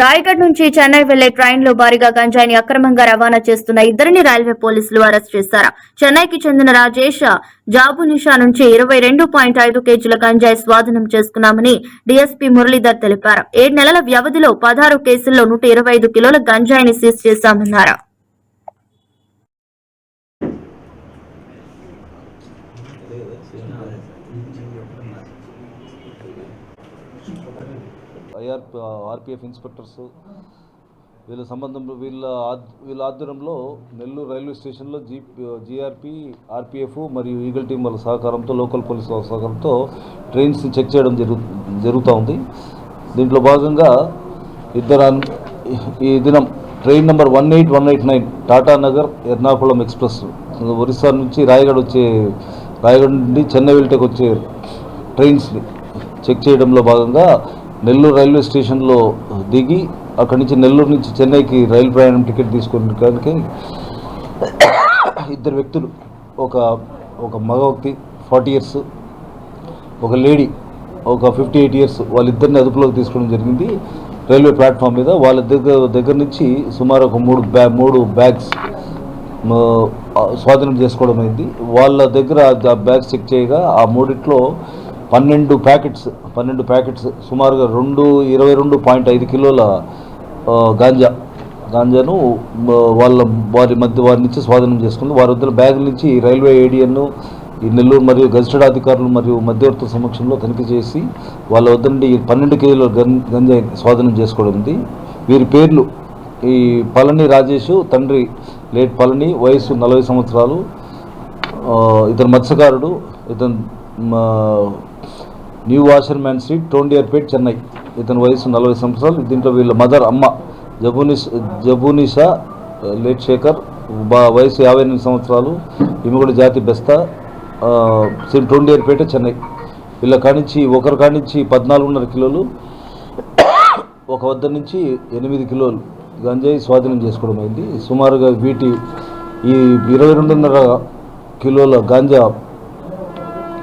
రాయగఢ్ నుంచి చెన్నై వెళ్ళే ట్రైన్లో భారీగా గంజాయిని అక్రమంగా రవాణా చేస్తున్న ఇద్దరిని రైల్వే పోలీసులు అరెస్ట్ చేశారు. చెన్నైకి చెందిన రాజేష్ జాబునిషా నుంచి ఇరవై రెండు పాయింట్ ఐదు కేజీల గంజాయి స్వాధీనం చేసుకున్నామని డీఎస్పీ మురళీధర్ తెలిపారు. ఏడు నెలల వ్యవధిలో పదహారు కేసుల్లో నూట ఇరవై ఐదు కిలోల గంజాయిని సీజ్ చేశామన్నారు. ఐఆర్ ఆర్పిఎఫ్ ఇన్స్పెక్టర్స్ వీళ్ళ సంబంధంలో వీళ్ళ వీళ్ళ ఆధ్వర్యంలో నెల్లూరు రైల్వే స్టేషన్లో జీ జీఆర్పీ ఆర్పిఎఫ్ మరియు ఈగల్ టీం వాళ్ళ సహకారంతో లోకల్ పోలీస్ వాళ్ళ సహకారంతో ట్రైన్స్ని చెక్ చేయడం జరుగు జరుగుతూ ఉంది. దీంట్లో భాగంగా ఇద్దరు ఈ దినం train number one eight one eight nine Tata Nagar Ernakulam express Orissa నుంచి రాయగఢ్ వచ్చే రాయగఢ్ నుండి చెన్నై వెళ్ళటకు వచ్చే ట్రైన్స్ని చెక్ చేయడంలో భాగంగా నెల్లూరు రైల్వే స్టేషన్లో దిగి అక్కడి నుంచి నెల్లూరు నుంచి చెన్నైకి రైలు ప్రయాణం టికెట్ తీసుకోవడానికి ఇద్దరు వ్యక్తులు ఒక ఒక మగ వ్యక్తి ఫార్టీ ఇయర్స్ ఒక లేడీ ఒక ఫిఫ్టీ ఎయిట్ ఇయర్స్ వాళ్ళిద్దరిని అదుపులోకి తీసుకోవడం జరిగింది. రైల్వే ప్లాట్ఫామ్ మీద వాళ్ళ దగ్గర దగ్గర నుంచి సుమారు ఒక మూడు బ్యా మూడు బ్యాగ్స్ స్వాధీనం చేసుకోవడం అయింది. వాళ్ళ దగ్గర ఆ బ్యాగ్స్ చెక్ చేయగా ఆ మూడిట్లో పన్నెండు ప్యాకెట్స్ పన్నెండు ప్యాకెట్స్ సుమారుగా రెండు ఇరవై రెండు పాయింట్ ఐదు కిలోల గాంజా. గాంజాను వాళ్ళ వారి మధ్య వారి నుంచి స్వాధీనం చేసుకుంది. వారి వద్ద బ్యాగుల నుంచి రైల్వే ఏడియన్ను ఈ నెల్లూరు మరియు గజిస్టెడ్ అధికారులు మరియు మధ్యవర్తుల సమక్షంలో తనిఖీ చేసి వాళ్ళ వద్ద నుండి పన్నెండు కేజీల గం స్వాధీనం చేసుకోవడం ఉంది. వీరి పేర్లు ఈ పళని రాజేష్ తండ్రి లేట్ పళని వయసు నలభై సంవత్సరాలు ఇతను మత్స్యకారుడు ఇతను మా, new washerman street Tondiarpet Chennai. ఇతని వయసు నలభై సంవత్సరాలు. దీంట్లో వీళ్ళ మదర్ అమ్మ జబూనిస్ జబూనిషా లేట్ శేఖర్ వయసు యాభై ఎనిమిది సంవత్సరాలు. ఈమె కూడా జాతి బెస్తా. ఆ, సేమ్ టోండియర్పేట చెన్నై. వీళ్ళ కానించి ఒకరి కానించి పద్నాలుగున్నర కిలోలు. ఒక వద్ద నుంచి ఎనిమిది కిలోలు. గంజాయి స్వాధీనం చేసుకోవడం అయింది. సుమారుగా వీటి ఈ ఇరవై రెండున్నర కిలోల గాంజా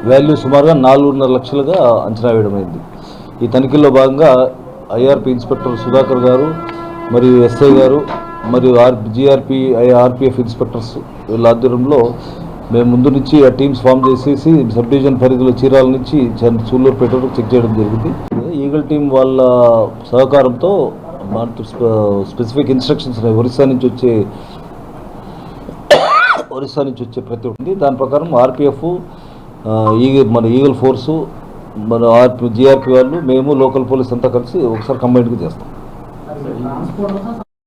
వాల్యూ సుమారుగా నాలుగున్నర లక్షలుగా అంచనా వేయడమైంది ఈ తనిఖీల్లో భాగంగా ఐఆర్పి ఇన్స్పెక్టర్ సుధాకర్ గారు మరియు ఎస్ఐ గారు మరియు ఆర్ జిఆర్పి ఆర్పిఎఫ్ ఇన్స్పెక్టర్స్ వీళ్ళ ఆధ్వర్యంలో మేము ముందు నుంచి ఆ టీమ్స్ ఫామ్ చేసేసి సబ్ డివిజన్ పరిధిలో చీరాల నుంచి చన్- సూళ్ళూరుపేట వరకు చెక్ చేయడం జరిగింది. ఈగల్ టీం వాళ్ళ సహకారంతో స్పెసిఫిక్ ఇన్స్ట్రక్షన్స్ ఉన్నాయి. ఒరిస్సా నుంచి వచ్చే ఒరిస్సా నుంచి వచ్చే ప్రతి ఒక్కటి. దాని ప్రకారం ఆర్పిఎఫ్ ఈగల్ మన ఈగల్ ఫోర్సు మన ఆర్పి జీఆర్పి వాళ్ళు మేము లోకల్ పోలీస్ అంతా కలిసి ఒకసారి కంబైన్గా చేస్తాం.